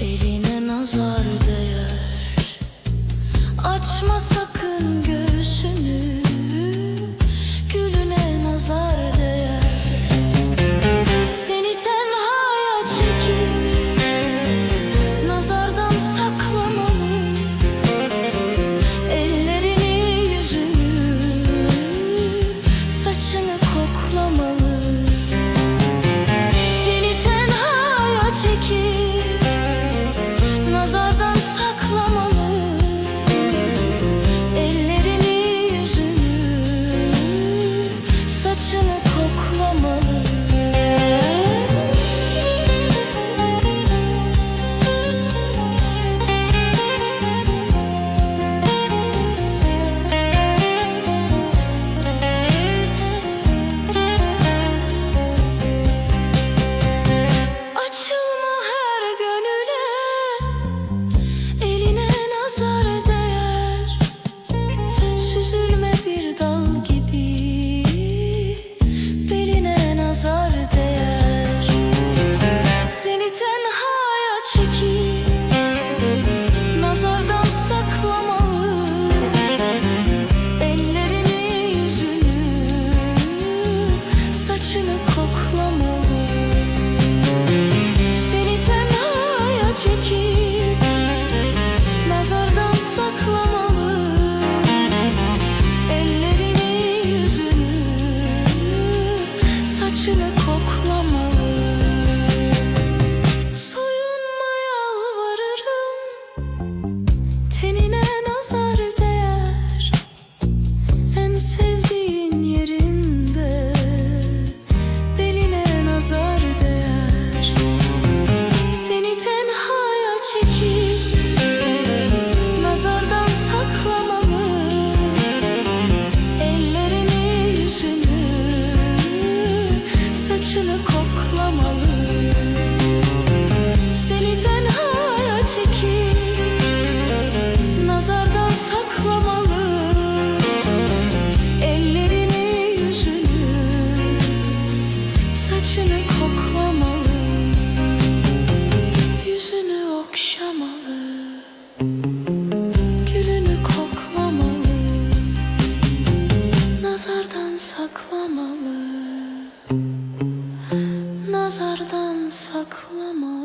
Eline nazar değer. Açmasak çekip nazardan saklamalı. Ellerini yüzünü saçını Seni tenha çekip, nazardan saklamalı, ellerini yüzünü, saçını koklamalı. Yüzünü okşamalı. Gülünü koklamalı. Nazardan saklamalı nazardan saklama.